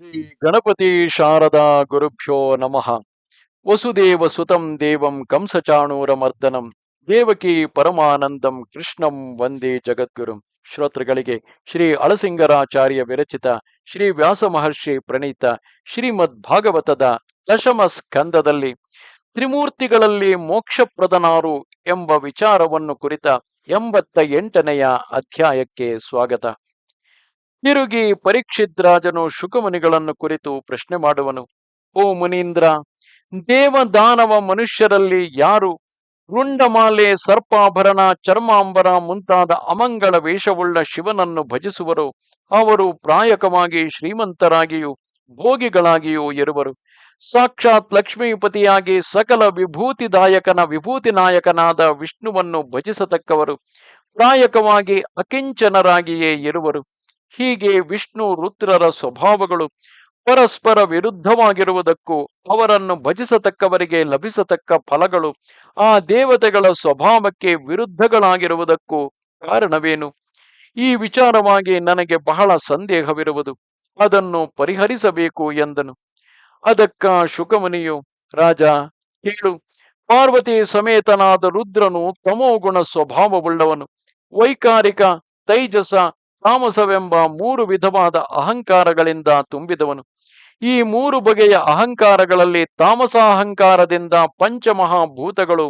ಶ್ರೀ ಗಣಪತಿ ಶಾರದಾ ಗುರುಭ್ಯೋ ನಮಃ. ವಸುದೇವ ಸುತಂ ದೇವಂ ಕಂಸಚಾಣೂರಮರ್ದನಂ. ದೇವಕಿ ಪರಮಾನಂದಂ ಕೃಷ್ಣಂ ವಂದೇ ಜಗದ್ಗುರುಂ. ಶ್ರೋತೃಗಳಿಗೆ ಶ್ರೀ ಅಳಸಿಂಗರಾಚಾರ್ಯ ವಿರಚಿತ ಶ್ರೀ ವ್ಯಾಸ ಮಹರ್ಷಿ ಪ್ರಣೀತ ಶ್ರೀಮದ್ ಭಾಗವತದ ದಶಮ ಸ್ಕಂದದಲ್ಲಿ ತ್ರಿಮೂರ್ತಿಗಳಲ್ಲಿ ಮೋಕ್ಷಪ್ರದನಾರು ಎಂಬ ವಿಚಾರವನ್ನು ಕುರಿತ ಎಂಬತ್ತ ಎಂಟನೆಯ ಅಧ್ಯಾಯಕ್ಕೆ ಸ್ವಾಗತ. ತಿರುಗಿ ಪರೀಕ್ಷಿತ್ ರಾಜನು ಶುಕಮುನಿಗಳನ್ನು ಕುರಿತು ಪ್ರಶ್ನೆ ಮಾಡುವನು, ಓ ಮುನೀಂದ್ರ, ದೇವದಾನವ ಮನುಷ್ಯರಲ್ಲಿ ಯಾರು ರುಂಡಮಾಲೆ, ಸರ್ಪಾಭರಣ, ಚರ್ಮಾಂಬರ ಮುಂತಾದ ಅಮಂಗಳ ವೇಷವುಳ್ಳ ಶಿವನನ್ನು ಭಜಿಸುವರು? ಅವರು ಪ್ರಾಯಕವಾಗಿ ಶ್ರೀಮಂತರಾಗಿಯೂ ಭೋಗಿಗಳಾಗಿಯೂ ಇರುವರು. ಸಾಕ್ಷಾತ್ ಲಕ್ಷ್ಮೀಪತಿಯಾಗಿ ಸಕಲ ವಿಭೂತಿದಾಯಕನ ವಿಭೂತಿ ನಾಯಕನಾದ ವಿಷ್ಣುವನ್ನು ಭಜಿಸತಕ್ಕವರು, ಪ್ರಾಯಕವಾಗಿ ಅಕಿಂಚನರಾಗಿಯೇ ಇರುವರು. ಹೀಗೆ ವಿಷ್ಣು ರುದ್ರರ ಸ್ವಭಾವಗಳು ಪರಸ್ಪರ ವಿರುದ್ಧವಾಗಿರುವುದಕ್ಕೂ ಅವರನ್ನು ಭಜಿಸತಕ್ಕವರಿಗೆ ಲಭಿಸತಕ್ಕ ಫಲಗಳು ಆ ದೇವತೆಗಳ ಸ್ವಭಾವಕ್ಕೆ ವಿರುದ್ಧಗಳಾಗಿರುವುದಕ್ಕೂ ಕಾರಣವೇನು? ಈ ವಿಚಾರವಾಗಿ ನನಗೆ ಬಹಳ ಸಂದೇಹವಿರುವುದು. ಅದನ್ನು ಪರಿಹರಿಸಬೇಕು ಎಂದನು. ಅದಕ್ಕ ಶುಕಮುನಿಯು ರಾಜ ಹೇಳು ಪಾರ್ವತಿ ಸಮೇತನಾದ ರುದ್ರನು ತಮೋಗುಣ ಸ್ವಭಾವವುಳ್ಳವನು. ವೈಕಾರಿಕ, ತೈಜಸ ತಾಮಸವೆಂಬ ಮೂರು ವಿಧವಾದ ಅಹಂಕಾರಗಳಿಂದ ತುಂಬಿದವನು. ಈ ಮೂರು ಬಗೆಯ ಅಹಂಕಾರಗಳಲ್ಲಿ ತಾಮಸ ಅಹಂಕಾರದಿಂದ ಪಂಚಮಹಾಭೂತಗಳು,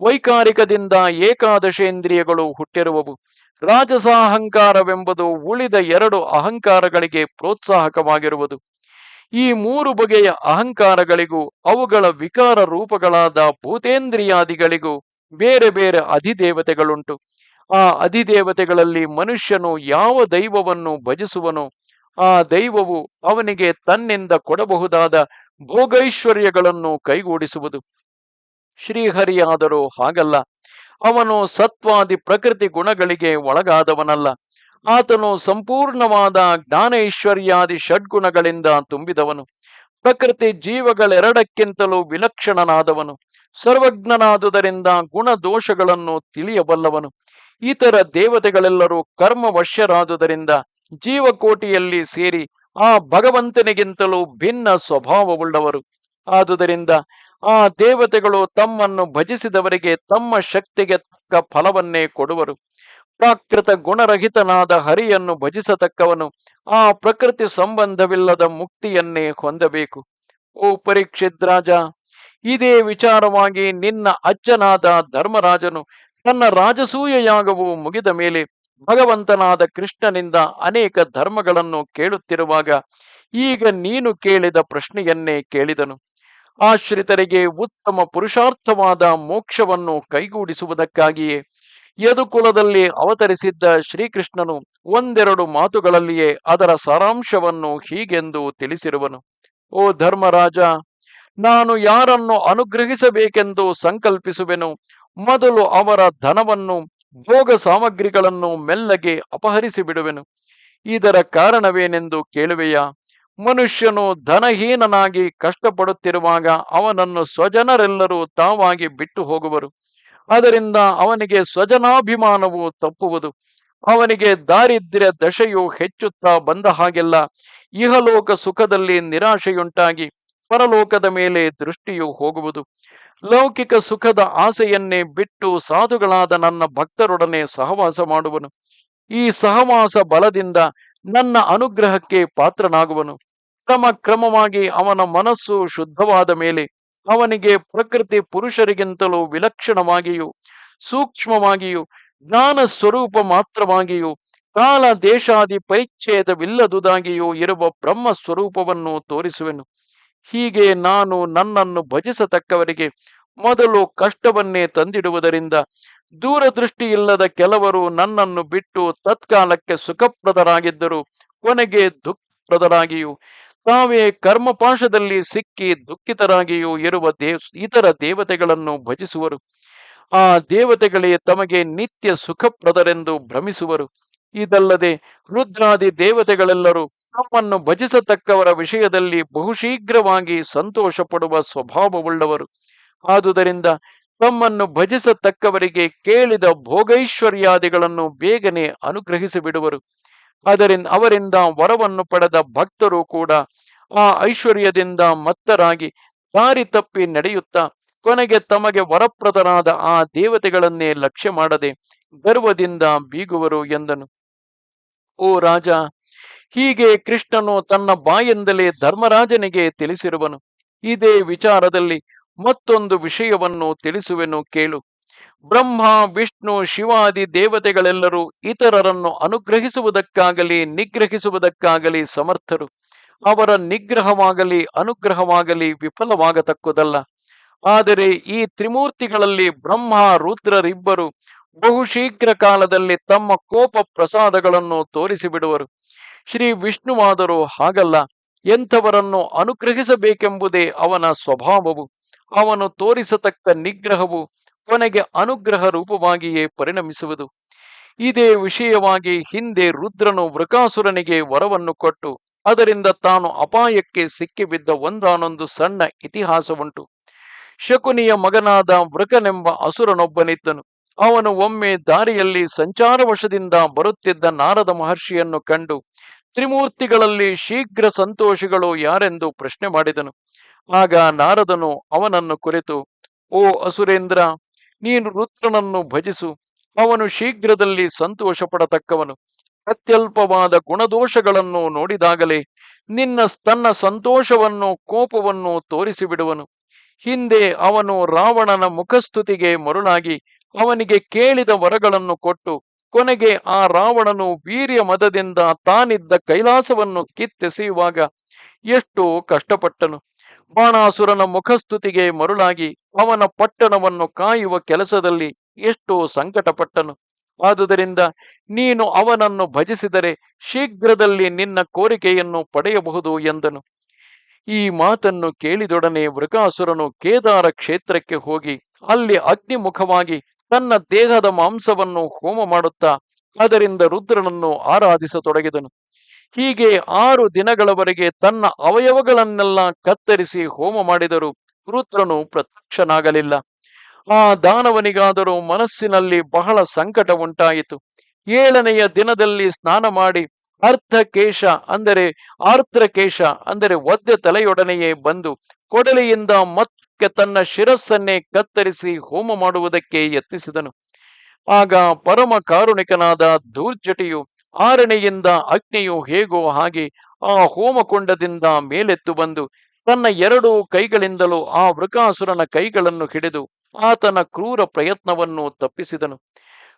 ವೈಕಾರಿಕದಿಂದ ಏಕಾದಶೇಂದ್ರಿಯಗಳು ಹುಟ್ಟಿರುವವು. ರಾಜಸಾಹಂಕಾರವೆಂಬುದು ಉಳಿದ ಎರಡು ಅಹಂಕಾರಗಳಿಗೆ ಪ್ರೋತ್ಸಾಹಕವಾಗಿರುವುದು. ಈ ಮೂರು ಬಗೆಯ ಅಹಂಕಾರಗಳಿಗೂ ಅವುಗಳ ವಿಕಾರ ರೂಪಗಳಾದ ಭೂತೇಂದ್ರಿಯಾದಿಗಳಿಗೂ ಬೇರೆ ಬೇರೆ ಅಧಿದೇವತೆಗಳುಂಟು. ಆ ಅಧಿದೇವತೆಗಳಲ್ಲಿ ಮನುಷ್ಯನು ಯಾವ ದೈವವನ್ನು ಭಜಿಸುವನು, ಆ ದೈವವು ಅವನಿಗೆ ತನ್ನಿಂದ ಕೊಡಬಹುದಾದ ಭೋಗೈಶ್ವರ್ಯಗಳನ್ನು ಕೈಗೂಡಿಸುವುದು. ಶ್ರೀಹರಿಯಾದರೂ ಹಾಗಲ್ಲ. ಅವನು ಸತ್ವಾದಿ ಪ್ರಕೃತಿ ಗುಣಗಳಿಗೆ ಒಳಗಾದವನಲ್ಲ. ಆತನು ಸಂಪೂರ್ಣವಾದ ಜ್ಞಾನೈಶ್ವರ್ಯಾದಿ ಷಡ್ಗುಣಗಳಿಂದ ತುಂಬಿದವನು. ಪ್ರಕೃತಿ ಜೀವಗಳೆರಡಕ್ಕಿಂತಲೂ ವಿಲಕ್ಷಣನಾದವನು. ಸರ್ವಜ್ಞನಾದುದರಿಂದ ಗುಣದೋಷಗಳನ್ನು ತಿಳಿಯಬಲ್ಲವನು. ಇತರ ದೇವತೆಗಳೆಲ್ಲರೂ ಕರ್ಮವಶ್ಯರಾದುದರಿಂದ ಜೀವಕೋಟಿಯಲ್ಲಿ ಸೇರಿ ಆ ಭಗವಂತನಿಗಿಂತಲೂ ಭಿನ್ನ ಸ್ವಭಾವವುಳ್ಳವರು. ಆದುದರಿಂದ ಆ ದೇವತೆಗಳು ತಮ್ಮನ್ನು ಭಜಿಸಿದವರಿಗೆ ತಮ್ಮ ಶಕ್ತಿಗೆ ತಕ್ಕ ಫಲವನ್ನೇ ಕೊಡುವರು. ಪ್ರಾಕೃತ ಗುಣರಹಿತನಾದ ಹರಿಯನ್ನು ಭಜಿಸತಕ್ಕವನು ಆ ಪ್ರಕೃತಿ ಸಂಬಂಧವಿಲ್ಲದ ಮುಕ್ತಿಯನ್ನೇ ಹೊಂದಬೇಕು. ಓ ಪರೀಕ್ಷಿತ್ ರಾಜ! ಇದೇ ವಿಚಾರವಾಗಿ ನಿನ್ನ ಅಜ್ಜನಾದ ಧರ್ಮರಾಜನು ತನ್ನ ರಾಜಸೂಯ ಯಾಗವು ಮುಗಿದ ಮೇಲೆ ಭಗವಂತನಾದ ಕೃಷ್ಣನಿಂದ ಅನೇಕ ಧರ್ಮಗಳನ್ನು ಕೇಳುತ್ತಿರುವಾಗ ಈಗ ನೀನು ಕೇಳಿದ ಪ್ರಶ್ನೆಯನ್ನೇ ಕೇಳಿದನು. ಆಶ್ರಿತರಿಗೆ ಉತ್ತಮ ಪುರುಷಾರ್ಥವಾದ ಮೋಕ್ಷವನ್ನು ಕೈಗೂಡಿಸುವುದಕ್ಕಾಗಿಯೇ ಯದುಕುಲದಲ್ಲಿ ಅವತರಿಸಿದ್ದ ಶ್ರೀಕೃಷ್ಣನು ಒಂದೆರಡು ಮಾತುಗಳಲ್ಲಿಯೇ ಅದರ ಸಾರಾಂಶವನ್ನು ಹೀಗೆಂದು ತಿಳಿಸಿರುವನು. ಓ ಧರ್ಮರಾಜ ನಾನು ಯಾರನ್ನು ಅನುಗ್ರಹಿಸಬೇಕೆಂದು ಸಂಕಲ್ಪಿಸುವೆನು. ಮೊದಲು ಅವರ ಧನವನ್ನು, ಭೋಗ ಸಾಮಗ್ರಿಗಳನ್ನು ಮೆಲ್ಲಗೆ ಅಪಹರಿಸಿ ಬಿಡುವೆನು ಇದರ ಕಾರಣವೇನೆಂದು ಕೇಳುವೆಯಾ? ಮನುಷ್ಯನು ಧನಹೀನನಾಗಿ ಕಷ್ಟಪಡುತ್ತಿರುವಾಗ ಅವನನ್ನು ಸ್ವಜನರೆಲ್ಲರೂ ತಾವಾಗಿ ಬಿಟ್ಟು ಹೋಗುವರು ಅದರಿಂದ ಅವನಿಗೆ ಸ್ವಜನಾಭಿಮಾನವು ತಪ್ಪುವುದು. ಅವನಿಗೆ ದಾರಿದ್ರ್ಯ ದಶೆಯು ಹೆಚ್ಚುತ್ತಾ ಬಂದ ಹಾಗೆಲ್ಲ ಇಹಲೋಕ ಸುಖದಲ್ಲಿ ನಿರಾಶೆಯುಂಟಾಗಿ ಪರಲೋಕದ ಮೇಲೆ ದೃಷ್ಟಿಯು ಹೋಗುವುದು. ಲೌಕಿಕ ಸುಖದ ಆಸೆಯನ್ನೇ ಬಿಟ್ಟು ಸಾಧುಗಳಾದ ನನ್ನ ಭಕ್ತರೊಡನೆ ಸಹವಾಸ ಮಾಡುವನು. ಈ ಸಹವಾಸ ಬಲದಿಂದ ನನ್ನ ಅನುಗ್ರಹಕ್ಕೆ ಪಾತ್ರನಾಗುವನು. ಕ್ರಮ ಕ್ರಮವಾಗಿ ಅವನ ಮನಸ್ಸು ಶುದ್ಧವಾದ ಮೇಲೆ ಅವನಿಗೆ ಪ್ರಕೃತಿ ಪುರುಷರಿಗಿಂತಲೂ ವಿಲಕ್ಷಣವಾಗಿಯೂ, ಸೂಕ್ಷ್ಮವಾಗಿಯೂ, ಜ್ಞಾನ ಸ್ವರೂಪ ಮಾತ್ರವಾಗಿಯೂ, ಕಾಲ ದೇಶಾದಿ ಪರಿಚ್ಛೇದವಿಲ್ಲದುದಾಗಿಯೂ ಇರುವ ಬ್ರಹ್ಮ ಸ್ವರೂಪವನ್ನು ತೋರಿಸುವೆನು. ಹೀಗೆ ನಾನು ನನ್ನನ್ನು ಭಜಿಸತಕ್ಕವರಿಗೆ ಮೊದಲು ಕಷ್ಟವನ್ನೇ ತಂದಿಡುವುದರಿಂದ ದೂರದೃಷ್ಟಿ ಇಲ್ಲದ ಕೆಲವರು ನನ್ನನ್ನು ಬಿಟ್ಟು ತತ್ಕಾಲಕ್ಕೆ ಸುಖಪ್ರದರಾಗಿದ್ದರು ಕೊನೆಗೆ ದುಃಖಪ್ರದರಾಗಿಯೂ, ತಾವೇ ಕರ್ಮಪಾಶದಲ್ಲಿ ಸಿಕ್ಕಿ ದುಃಖಿತರಾಗಿಯೂ ಇರುವ ದೇವ್ ಇತರ ದೇವತೆಗಳನ್ನು ಭಜಿಸುವರು. ಆ ದೇವತೆಗಳೇ ತಮಗೆ ನಿತ್ಯ ಸುಖಪ್ರದರೆಂದು ಭ್ರಮಿಸುವರು. ಇದಲ್ಲದೆ ರುದ್ರಾದಿ ದೇವತೆಗಳೆಲ್ಲರೂ ತಮ್ಮನ್ನು ಭಜಿಸತಕ್ಕವರ ವಿಷಯದಲ್ಲಿ ಬಹುಶೀಘ್ರವಾಗಿ ಸಂತೋಷ ಪಡುವ ಸ್ವಭಾವವುಳ್ಳವರು. ಆದುದರಿಂದ ತಮ್ಮನ್ನು ಭಜಿಸತಕ್ಕವರಿಗೆ ಕೇಳಿದ ಭೋಗೈಶ್ವರ್ಯಾದಿಗಳನ್ನು ಬೇಗನೆ ಅನುಗ್ರಹಿಸಿ ಬಿಡುವರು ಅದರಿಂದ ಅವರಿಂದ ವರವನ್ನು ಪಡೆದ ಭಕ್ತರು ಕೂಡ ಆ ಐಶ್ವರ್ಯದಿಂದ ಮತ್ತರಾಗಿ ದಾರಿ ತಪ್ಪಿ ನಡೆಯುತ್ತಾ ಕೊನೆಗೆ ತಮಗೆ ವರಪ್ರದರಾದ ಆ ದೇವತೆಗಳನ್ನೇ ಲಕ್ಷ್ಯ ಮಾಡದೆ ಗರ್ವದಿಂದ ಬೀಗುವರು ಎಂದನು. ಓ ರಾಜ, ಹೀಗೆ ಕೃಷ್ಣನು ತನ್ನ ಬಾಯಿಂದಲೇ ಧರ್ಮರಾಜನಿಗೆ ತಿಳಿಸಿರುವನು. ಇದೇ ವಿಚಾರದಲ್ಲಿ ಮತ್ತೊಂದು ವಿಷಯವನ್ನು ತಿಳಿಸುವೆನು ಕೇಳು. ಬ್ರಹ್ಮ, ವಿಷ್ಣು, ಶಿವಾದಿ ದೇವತೆಗಳೆಲ್ಲರೂ ಇತರರನ್ನು ಅನುಗ್ರಹಿಸುವುದಕ್ಕಾಗಲಿ, ನಿಗ್ರಹಿಸುವುದಕ್ಕಾಗಲಿ ಸಮರ್ಥರು. ಅವರ ನಿಗ್ರಹವಾಗಲಿ, ಅನುಗ್ರಹವಾಗಲಿ ವಿಫಲವಾಗತಕ್ಕುದಲ್ಲ. ಆದರೆ ಈ ತ್ರಿಮೂರ್ತಿಗಳಲ್ಲಿ ಬ್ರಹ್ಮ, ರುದ್ರರಿಬ್ಬರು ಬಹುಶೀಘ್ರ ಕಾಲದಲ್ಲಿ ತಮ್ಮ ಕೋಪ ಪ್ರಸಾದಗಳನ್ನು ತೋರಿಸಿಬಿಡುವರು. ಶ್ರೀ ವಿಷ್ಣುವಾದರೂ, ಹಾಗಲ್ಲ. ಎಂಥವರನ್ನು ಅನುಗ್ರಹಿಸಬೇಕೆಂಬುದೇ ಅವನ ಸ್ವಭಾವವು. ಅವನು ತೋರಿಸತಕ್ಕ ನಿಗ್ರಹವು ಕೊನೆಗೆ ಅನುಗ್ರಹ ರೂಪವಾಗಿಯೇ ಪರಿಣಮಿಸುವುದು. ಇದೇ ವಿಷಯವಾಗಿ ಹಿಂದೆ ರುದ್ರನು ವೃಕಾಸುರನಿಗೆ ವರವನ್ನು ಕೊಟ್ಟು, ಅದರಿಂದ ತಾನು ಅಪಾಯಕ್ಕೆ ಸಿಕ್ಕಿಬಿದ್ದ ಒಂದಾನೊಂದು ಸಣ್ಣ ಇತಿಹಾಸವುಂಟು. ಶಕುನಿಯ ಮಗನಾದ ವೃಕನೆಂಬ ಅಸುರನೊಬ್ಬನಿದ್ದನು. ಅವನು ಒಮ್ಮೆ ದಾರಿಯಲ್ಲಿ ಸಂಚಾರವಶದಿಂದ ಬರುತ್ತಿದ್ದ ನಾರದ ಮಹರ್ಷಿಯನ್ನು ಕಂಡು, ತ್ರಿಮೂರ್ತಿಗಳಲ್ಲಿ ಶೀಘ್ರ ಸಂತೋಷಿಗಳು ಯಾರೆಂದು ಪ್ರಶ್ನೆ ಮಾಡಿದನು. ಆಗ ನಾರದನು ಅವನನ್ನು ಕುರಿತು, ಓ ಅಸುರೇಂದ್ರ, ನೀನು ರುದ್ರನನ್ನು ಭಜಿಸು. ಅವನು ಶೀಘ್ರದಲ್ಲಿ ಸಂತೋಷ ಪಡತಕ್ಕವನು ಅತ್ಯಲ್ಪವಾದ ಗುಣದೋಷಗಳನ್ನು ನೋಡಿದಾಗಲೇ ನಿನ್ನ ತನ್ನ ಸಂತೋಷವನ್ನು, ಕೋಪವನ್ನು ತೋರಿಸಿಬಿಡುವನು. ಹಿಂದೆ ಅವನು ರಾವಣನ ಮುಖಸ್ತುತಿಗೆ ಮರುಳಾಗಿ ಅವನಿಗೆ ಕೇಳಿದ ವರಗಳನ್ನು ಕೊಟ್ಟು, ಕೊನೆಗೆ ಆ ರಾವಣನು ವೀರ್ಯ ಮದದಿಂದ ತಾನಿದ್ದ ಕೈಲಾಸವನ್ನು ಕಿತ್ತೆಸೆಯುವಾಗ ಎಷ್ಟು ಕಷ್ಟಪಟ್ಟನು. ಬಾಣಾಸುರನ ಮುಖಸ್ತುತಿಗೆ ಮರುಳಾಗಿ ಅವನ ಪಟ್ಟಣವನ್ನು ಕಾಯುವ ಕೆಲಸದಲ್ಲಿ ಎಷ್ಟು ಸಂಕಟಪಟ್ಟನು. ಆದುದರಿಂದ ನೀನು ಅವನನ್ನು ಭಜಿಸಿದರೆ ಶೀಘ್ರದಲ್ಲಿ ನಿನ್ನ ಕೋರಿಕೆಯನ್ನು ಪಡೆಯಬಹುದು ಎಂದನು. ಈ ಮಾತನ್ನು ಕೇಳಿದೊಡನೆ ವೃಕಾಸುರನು ಕೇದಾರ ಕ್ಷೇತ್ರಕ್ಕೆ ಹೋಗಿ ಅಲ್ಲಿ ಅಗ್ನಿಮುಖವಾಗಿ ತನ್ನ ದೇಹದ ಮಾಂಸವನ್ನು ಹೋಮ ಮಾಡುತ್ತಾ ಅದರಿಂದ ರುದ್ರನನ್ನು ಆರಾಧಿಸತೊಡಗಿದನು. ಹೀಗೆ ಆರು ದಿನಗಳವರೆಗೆ ತನ್ನ ಅವಯವಗಳನ್ನೆಲ್ಲ ಕತ್ತರಿಸಿ ಹೋಮ ಮಾಡಿದರು ರುದ್ರನು ಪ್ರತ್ಯಕ್ಷನಾಗಲಿಲ್ಲ. ಆ ದಾನವನಿಗಾದರೂ ಮನಸ್ಸಿನಲ್ಲಿ ಬಹಳ ಸಂಕಟ ಉಂಟಾಯಿತು. ಏಳನೆಯ ದಿನದಲ್ಲಿ ಸ್ನಾನ ಮಾಡಿ ಅರ್ಥಕೇಶ ಅಂದರೆ ಆರ್ದ್ರಕೇಶ ಅಂದರೆ ಒದ್ದೆ ತಲೆಯೊಡನೆಯೇ ಬಂದು ಕೊಡಲಿಯಿಂದ ಮತ್ತೆ ತನ್ನ ಶಿರಸ್ಸನ್ನೇ ಕತ್ತರಿಸಿ ಹೋಮ ಮಾಡುವುದಕ್ಕೆ ಯತ್ನಿಸಿದನು. ಆಗ ಪರಮ ಕಾರುಣಿಕನಾದ ಧೂರ್ಜಟಿಯು ಆರಣೆಯಿಂದ ಅಗ್ನಿಯು ಹೇಗೋ ಹಾಗೆ ಆ ಹೋಮಕೊಂಡದಿಂದ ಮೇಲೆತ್ತು ಬಂದು ತನ್ನ ಎರಡು ಕೈಗಳಿಂದಲೂ ಆ ವೃಕಾಸುರನ ಕೈಗಳನ್ನು ಹಿಡಿದು ಆತನ ಕ್ರೂರ ಪ್ರಯತ್ನವನ್ನು ತಪ್ಪಿಸಿದನು.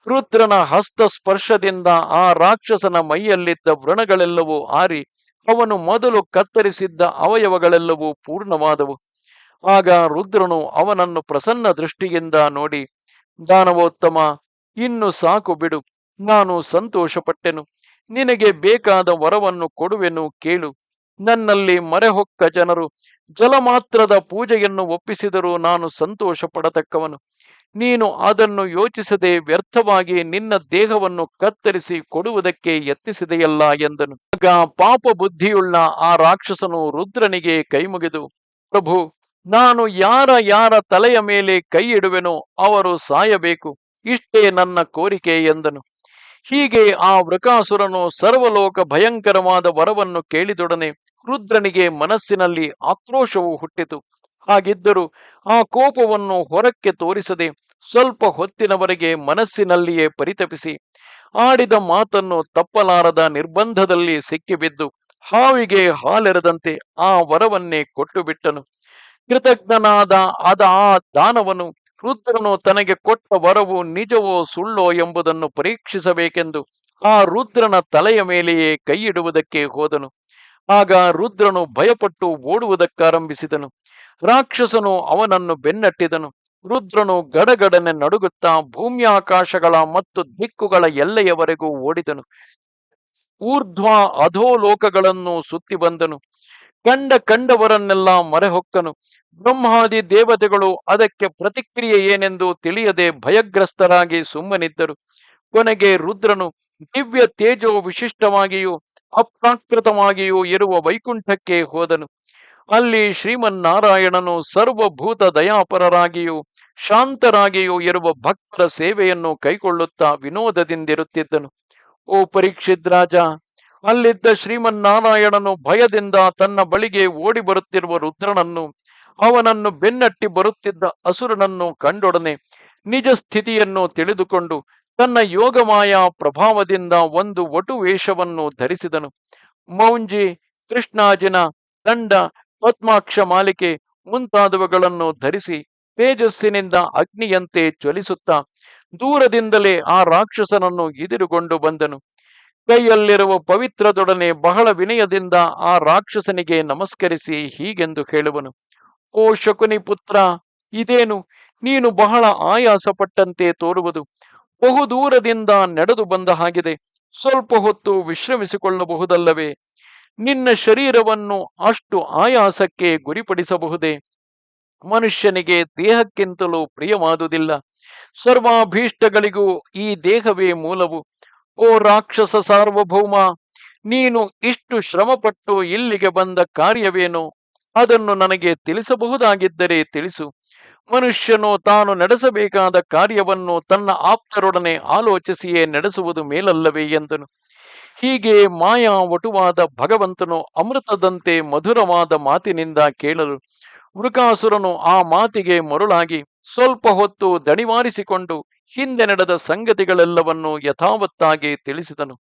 ರುದ್ರನ ಹಸ್ತ ಸ್ಪರ್ಶದಿಂದ ಆ ರಾಕ್ಷಸನ ಮೈಯಲ್ಲಿದ್ದ ವ್ರಣಗಳೆಲ್ಲವೂ ಆರಿ ಅವನು ಮೊದಲು ಕತ್ತರಿಸಿದ್ದ ಅವಯವಗಳೆಲ್ಲವೂ ಪೂರ್ಣವಾದವು. ಆಗ ರುದ್ರನು ಅವನನ್ನು ಪ್ರಸನ್ನ ದೃಷ್ಟಿಯಿಂದ ನೋಡಿ, ದಾನವೋತ್ತಮ, ಇನ್ನು ಸಾಕು ಬಿಡು, ನಾನು ಸಂತೋಷಪಟ್ಟೆನು. ನಿನಗೆ ಬೇಕಾದ ವರವನ್ನು ಕೊಡುವೆನು ಕೇಳು. ನನ್ನಲ್ಲಿ ಮರೆಹೊಕ್ಕ ಜನರು. ಜಲಮಾತ್ರದ ಪೂಜೆಯನ್ನು ಒಪ್ಪಿಸಿದರೂ ನಾನು ಸಂತೋಷ ಪಡತಕ್ಕವನು ನೀನು ಅದನ್ನು ಯೋಚಿಸದೆ ವ್ಯರ್ಥವಾಗಿ ನಿನ್ನ ದೇಹವನ್ನು ಕತ್ತರಿಸಿ ಕೊಡುವುದಕ್ಕೆ ಯತ್ನಿಸಿದೆಯಲ್ಲ ಎಂದನು. ಆಗ ಪಾಪ ಬುದ್ಧಿಯುಳ್ಳ ಆ ರಾಕ್ಷಸನು ರುದ್ರನಿಗೆ ಕೈಮುಗಿದು, ಪ್ರಭು ನಾನು ಯಾರ ಯಾರ ತಲೆಯ ಮೇಲೆ ಕೈ ಇಡುವೆನೋ ಅವರು ಸಾಯಬೇಕು, ಇಷ್ಟೇ ನನ್ನ ಕೋರಿಕೆ ಎಂದನು. ಹೀಗೆ ಆ ವೃಕಾಸುರನು ಸರ್ವಲೋಕ ಭಯಂಕರವಾದ ವರವನ್ನು ಕೇಳಿದೊಡನೆ ರುದ್ರನಿಗೆ ಮನಸ್ಸಿನಲ್ಲಿ ಆಕ್ರೋಶವು ಹುಟ್ಟಿತು. ಹಾಗಿದ್ದರೂ ಆ ಕೋಪವನ್ನು ಹೊರಕ್ಕೆ ತೋರಿಸದೆ ಸ್ವಲ್ಪ ಹೊತ್ತಿನವರೆಗೆ ಮನಸ್ಸಿನಲ್ಲಿಯೇ ಪರಿತಪಿಸಿ, ಆಡಿದ ಮಾತನ್ನು ತಪ್ಪಲಾರದ ನಿರ್ಬಂಧದಲ್ಲಿ ಸಿಕ್ಕಿಬಿದ್ದು ಹಾವಿಗೆ ಹಾಲೆರೆದಂತೆ ಆ ವರವನ್ನೇ ಕೊಟ್ಟು ಬಿಟ್ಟನು ಕೃತಜ್ಞನಾದ ಅದ ಆ ದಾನವನು ರುದ್ರನು ತನಗೆ ಕೊಟ್ಟ ವರವು ನಿಜವೋ ಸುಳ್ಳೋ ಎಂಬುದನ್ನು ಪರೀಕ್ಷಿಸಬೇಕೆಂದು ಆ ರುದ್ರನ ತಲೆಯ ಮೇಲೆಯೇ ಕೈಯಿಡುವುದಕ್ಕೆ ಹೋದನು. ಆಗ ರುದ್ರನು ಭಯಪಟ್ಟು ಓಡುವುದಕ್ಕಾರಂಭಿಸಿದನು. ರಾಕ್ಷಸನು ಅವನನ್ನು ಬೆನ್ನಟ್ಟಿದನು. ರುದ್ರನು ಗಡಗಡನೆ ನಡುಗುತ್ತಾ ಭೂಮ್ಯಾಕಾಶಗಳ ಮತ್ತು ದಿಕ್ಕುಗಳ ಎಲ್ಲೆಯವರೆಗೂ ಓಡಿದನು. ಊರ್ಧ್ವ ಅಧೋಲೋಕಗಳನ್ನು ಸುತ್ತಿ ಬಂದನು. ಕಂಡ ಕಂಡವರನ್ನೆಲ್ಲ ಮರೆಹೊಕ್ಕನು. ಬ್ರಹ್ಮಾದಿ ದೇವತೆಗಳು ಅದಕ್ಕೆ ಪ್ರತಿಕ್ರಿಯೆ ಏನೆಂದು ತಿಳಿಯದೆ ಭಯಗ್ರಸ್ತರಾಗಿ ಸುಮ್ಮನಿದ್ದರು. ಕೊನೆಗೆ ರುದ್ರನು, ದಿವ್ಯ ತೇಜೋ ವಿಶಿಷ್ಟವಾಗಿಯೂ ಅಪ್ರಾಕೃತವಾಗಿಯೂ ಇರುವ ವೈಕುಂಠಕ್ಕೆ ಹೋದನು. ಅಲ್ಲಿ ಶ್ರೀಮನ್ನಾರಾಯಣನು ಸರ್ವಭೂತ ದಯಾಪರರಾಗಿಯೂ ಶಾಂತರಾಗಿಯೂ ಇರುವ ಭಕ್ತರ ಸೇವೆಯನ್ನು ಕೈಗೊಳ್ಳುತ್ತಾ ವಿನೋದದಿಂದಿರುತ್ತಿದ್ದನು. ಓ ಪರೀಕ್ಷಿತ್ ರಾಜ ಅಲ್ಲಿದ್ದ ಶ್ರೀಮನ್ನಾರಾಯಣನು ಭಯದಿಂದ ತನ್ನ ಬಳಿಗೆ ಓಡಿ ಬರುತ್ತಿರುವ ರುದ್ರನನ್ನು, ಅವನನ್ನು ಬೆನ್ನಟ್ಟಿ ಬರುತ್ತಿದ್ದ ಅಸುರನನ್ನು ಕಂಡೊಡನೆ ನಿಜ ಸ್ಥಿತಿಯನ್ನು ತಿಳಿದುಕೊಂಡು ತನ್ನ ಯೋಗಮಾಯ ಪ್ರಭಾವದಿಂದ ಒಂದು ವಟು ವೇಷವನ್ನು ಧರಿಸಿದನು. ಮೌಂಜಿ, ಕೃಷ್ಣಾಜಿನ ದಂಡ ಪದ್ಮಾಕ್ಷ ಮಾಲಿಕೆ ಮುಂತಾದವುಗಳನ್ನು ಧರಿಸಿ ತೇಜಸ್ಸಿನಿಂದ ಅಗ್ನಿಯಂತೆ ಜ್ವಲಿಸುತ್ತಾ ದೂರದಿಂದಲೇ ಆ ರಾಕ್ಷಸನನ್ನು ಎದುರುಗೊಂಡು ಬಂದನು. ಕೈಯಲ್ಲಿರುವ ಪವಿತ್ರದೊಡನೆ ಬಹಳ ವಿನಯದಿಂದ ಆ ರಾಕ್ಷಸನಿಗೆ ನಮಸ್ಕರಿಸಿ ಹೀಗೆಂದು ಹೇಳುವನು, ಓ ಶಕುನಿ ಪುತ್ರ, ಇದೇನು? ನೀನು ಬಹಳ ಆಯಾಸಪಟ್ಟಂತೆ ತೋರುವುದು. ಬಹುದೂರದಿಂದ ನಡೆದು ಬಂದ ಹಾಗಿದೆ. ಸ್ವಲ್ಪ ಹೊತ್ತು ವಿಶ್ರಮಿಸಿಕೊಳ್ಳಬಹುದಲ್ಲವೇ? ನಿನ್ನ ಶರೀರವನ್ನು ಅಷ್ಟು ಆಯಾಸಕ್ಕೆ ಗುರಿಪಡಿಸಬಹುದೇ? ಮನುಷ್ಯನಿಗೆ ದೇಹಕ್ಕಿಂತಲೂ ಪ್ರಿಯವಾದುದಿಲ್ಲ. ಸರ್ವಾಭೀಷ್ಟಗಳಿಗೂ ಈ ದೇಹವೇ ಮೂಲವು. ಓ ರಾಕ್ಷಸ ಸಾರ್ವಭೌಮ, ನೀನು ಇಷ್ಟು ಶ್ರಮಪಟ್ಟು ಇಲ್ಲಿಗೆ ಬಂದ ಕಾರ್ಯವೇನು? ಅದನ್ನು ನನಗೆ ತಿಳಿಸಬಹುದಾಗಿದ್ದರೆ ತಿಳಿಸು. ಮನುಷ್ಯನು ತಾನು ನಡೆಸಬೇಕಾದ ಕಾರ್ಯವನ್ನು ತನ್ನ ಆಪ್ತರೊಡನೆ ಆಲೋಚಿಸಿಯೇ ನಡೆಸುವುದು ಮೇಲಲ್ಲವೇ ಎಂದನು. ಹೀಗೆ ಮಾಯಾ ವಟುವಾದ ಭಗವಂತನು ಅಮೃತದಂತೆ ಮಧುರವಾದ ಮಾತಿನಿಂದ ಕೇಳಲು ವೃಕಾಸುರನು ಆ ಮಾತಿಗೆ ಮರುಳಾಗಿ ಸ್ವಲ್ಪ ಹೊತ್ತು ದಣಿವಾರಿಸಿಕೊಂಡು ಹಿಂದೆ ನಡೆದ ಸಂಗತಿಗಳೆಲ್ಲವನ್ನು ಯಥಾವತ್ತಾಗಿ ತಿಳಿಸಿದನು.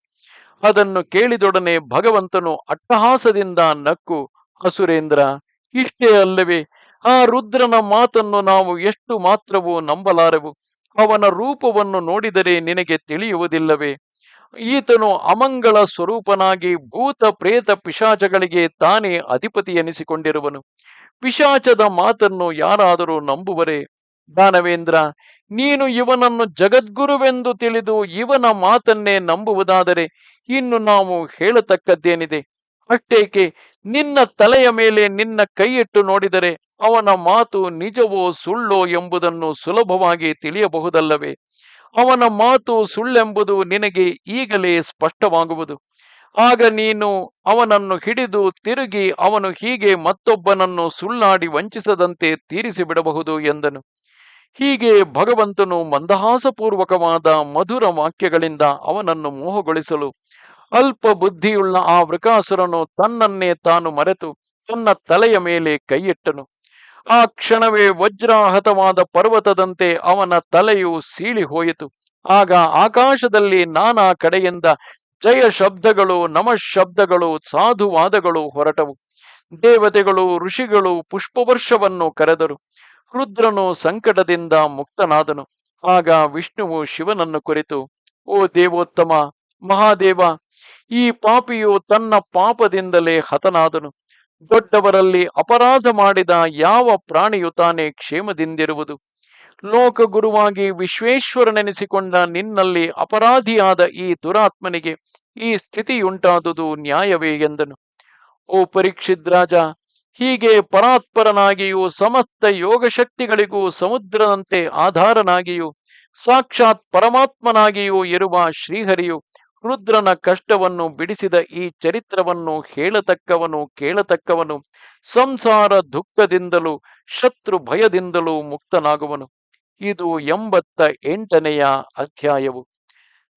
ಅದನ್ನು ಕೇಳಿದೊಡನೆ ಭಗವಂತನು ಅಟ್ಟಹಾಸದಿಂದ ನಕ್ಕು, ಅಸುರೇಂದ್ರ, ಇಷ್ಟೇ ಅಲ್ಲವೇ, ಆ ರುದ್ರನ ಮಾತನ್ನು ನಾವು ಎಷ್ಟು ಮಾತ್ರವೂ ನಂಬಲಾರೆವು. ಅವನ ರೂಪವನ್ನು ನೋಡಿದರೆ ನಿನಗೆ ತಿಳಿಯುವುದಿಲ್ಲವೇ. ಈತನು ಅಮಂಗಳ ಸ್ವರೂಪನಾಗಿ ಭೂತ ಪ್ರೇತ ಪಿಶಾಚಗಳಿಗೆ ತಾನೇ ಅಧಿಪತಿ ಎನಿಸಿಕೊಂಡಿರುವನು. ಪಿಶಾಚದ ಮಾತನ್ನು ಯಾರಾದರೂ ನಂಬುವರೆ? ದಾನವೇಂದ್ರ ನೀನು ಇವನನ್ನು ಜಗದ್ಗುರುವೆಂದು ತಿಳಿದು ಇವನ ಮಾತನ್ನೇ ನಂಬುವುದಾದರೆ ಇನ್ನು ನಾವು ಹೇಳತಕ್ಕದ್ದೇನಿದೆ? ಅಷ್ಟೇಕೆ, ನಿನ್ನ ತಲೆಯ ಮೇಲೆ ನಿನ್ನ ಕೈಯಿಟ್ಟು ನೋಡಿದರೆ ಅವನ ಮಾತು ನಿಜವೋ ಸುಳ್ಳೋ ಎಂಬುದನ್ನು ಸುಲಭವಾಗಿ ತಿಳಿಯಬಹುದಲ್ಲವೇ? ಅವನ ಮಾತು ಸುಳ್ಳೆಂಬುದು ನಿನಗೆ ಈಗಲೇ ಸ್ಪಷ್ಟವಾಗುವುದು. ಆಗ ನೀನು ಅವನನ್ನು ಹಿಡಿದು ತಿರುಗಿ ಅವನು ಹೀಗೆ ಮತ್ತೊಬ್ಬನನ್ನು ಸುಳ್ಳಾಡಿ ವಂಚಿಸದಂತೆ ತೀರಿಸಿ ಬಿಡಬಹುದು ಎಂದನು. ಹೀಗೆ ಭಗವಂತನು ಮಂದಹಾಸಪೂರ್ವಕವಾದ ಮಧುರ ವಾಕ್ಯಗಳಿಂದ ಅವನನ್ನು ಮೋಹಗೊಳಿಸಲು ಅಲ್ಪ ಬುದ್ಧಿಯುಳ್ಳ ಆ ವೃಕಾಸುರನು ತನ್ನನ್ನೇ ತಾನು ಮರೆತು ತನ್ನ ತಲೆಯ ಮೇಲೆ ಕೈಯಿಟ್ಟನು. ಆ ಕ್ಷಣವೇ ವಜ್ರಾಹತವಾದ ಪರ್ವತದಂತೆ ಅವನ ತಲೆಯು ಸೀಳಿ ಹೋಯಿತು. ಆಗ ಆಕಾಶದಲ್ಲಿ ನಾನಾ ಕಡೆಯಿಂದ ಜಯ ಶಬ್ದಗಳು, ನಮ ಶಬ್ದಗಳು, ಸಾಧುವಾದಗಳು ಹೊರಟವು. ದೇವತೆಗಳು, ಋಷಿಗಳು, ಪುಷ್ಪವರ್ಷವನ್ನು ಕರೆದರು. ರುದ್ರನು ಸಂಕಟದಿಂದ ಮುಕ್ತನಾದನು. ಆಗ ವಿಷ್ಣುವು ಶಿವನನ್ನು ಕುರಿತು, ಓ ದೇವೋತ್ತಮ, ಮಹಾದೇವ, ಈ ಪಾಪಿಯು ತನ್ನ ಪಾಪದಿಂದಲೇ ಹತನಾದನು. ದೊಡ್ಡವರಲ್ಲಿ ಅಪರಾಧ ಮಾಡಿದ ಯಾವ ಪ್ರಾಣಿಯು ತಾನೇ ಕ್ಷೇಮದಿಂದಿರುವುದು? ಲೋಕ ಗುರುವಾಗಿ ವಿಶ್ವೇಶ್ವರನೆನಿಸಿಕೊಂಡ ನಿನ್ನಲ್ಲಿ ಅಪರಾಧಿಯಾದ ಈ ದುರಾತ್ಮನಿಗೆ ಈ ಸ್ಥಿತಿಯುಂಟಾದುದು ನ್ಯಾಯವೇ ಎಂದನು. ಓ ಪರೀಕ್ಷಿತ್ ರಾಜ ಹೀಗೆ ಪರಾತ್ಪರನಾಗಿಯೂ ಸಮಸ್ತ ಯೋಗಶಕ್ತಿಗಳಿಗೂ ಸಮುದ್ರದಂತೆ ಆಧಾರನಾಗಿಯೂ, ಸಾಕ್ಷಾತ್ ಪರಮಾತ್ಮನಾಗಿಯೂ ಇರುವ ಶ್ರೀಹರಿಯು ರುದ್ರನ ಕಷ್ಟವನ್ನು ಬಿಡಿಸಿದ ಈ ಚರಿತ್ರವನ್ನು ಹೇಳತಕ್ಕವನು, ಕೇಳತಕ್ಕವನು, ಸಂಸಾರ ದುಃಖದಿಂದಲೂ, ಶತ್ರು ಭಯದಿಂದಲೂ ಮುಕ್ತನಾಗುವನು. ಇದು ಎಂಬತ್ತ ಎಂಟನೆಯ ಅಧ್ಯಾಯವು.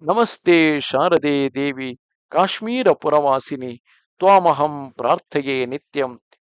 ನಮಸ್ತೆ ಶಾರದೆ ದೇವಿ, ಕಾಶ್ಮೀರ ಪುರವಾಸಿನಿ, ತ್ವಾಮಹಂ ಪ್ರಾರ್ಥೆಯೇ ನಿತ್ಯಂ.